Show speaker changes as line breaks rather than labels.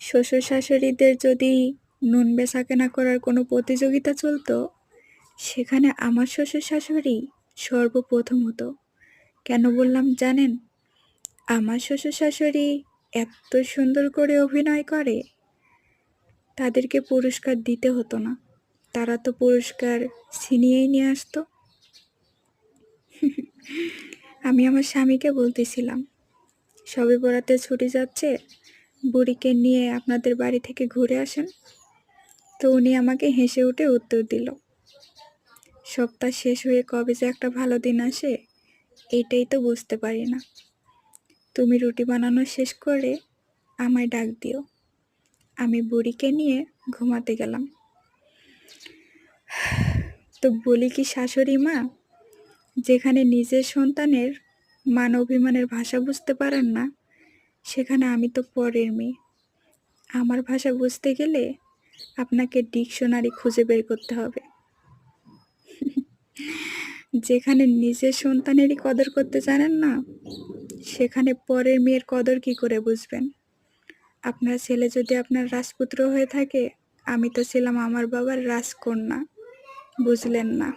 শ্বশুর শাশুড়িদের যদি নুন বেচা কেনা করার কোনো প্রতিযোগিতা চলতো, সেখানে আমার শ্বশুর শাশুড়ি সর্বপ্রথম হতো কেন বললাম জানেন? আমার শ্বশুর শাশুড়ি এত সুন্দর করে অভিনয় করে, তাদেরকে পুরস্কার দিতে হতো না। তারা তো পুরস্কার ছিনিয়েই নিয়ে আসতো। আমি আমার স্বামীকে বলতেছিলাম, সবে বরাতে ছুটি যাচ্ছে বুড়িকে নিয়ে আপনাদের বাড়ি থেকে ঘুরে আসেন? তো উনি আমাকে হেসে উঠে উত্তর দিল, সপ্তাহ শেষ হয়ে কবে যে একটা ভালো দিন আসে, এটাই তো বুঝতে পারি না। তুমি রুটি বানানো শেষ করে আমায় ডাক দিও। আমি বুড়িকে নিয়ে ঘুমাতে গেলাম। তো বলি কি শাশুড়ি মা, যেখানে নিজের সন্তানের মান অভিমানের ভাষা বুঝতে পারেন না সেখানে আমি তো পরের মেয়ে। আমার ভাষা বুঝতে গেলে আপনাকে ডিকশনারি খুঁজে বের করতে হবে। যেখানে নিজের সন্তানেরই কদর করতে জানেন না, সেখানে পরের মেয়ের কদর কি করে বুঝবেন? আপনার ছেলে যদি আপনার রাজপুত্র হয়ে থাকে, আমি তো ছিলাম আমার বাবার রাজকন্যা, বুঝলেন না।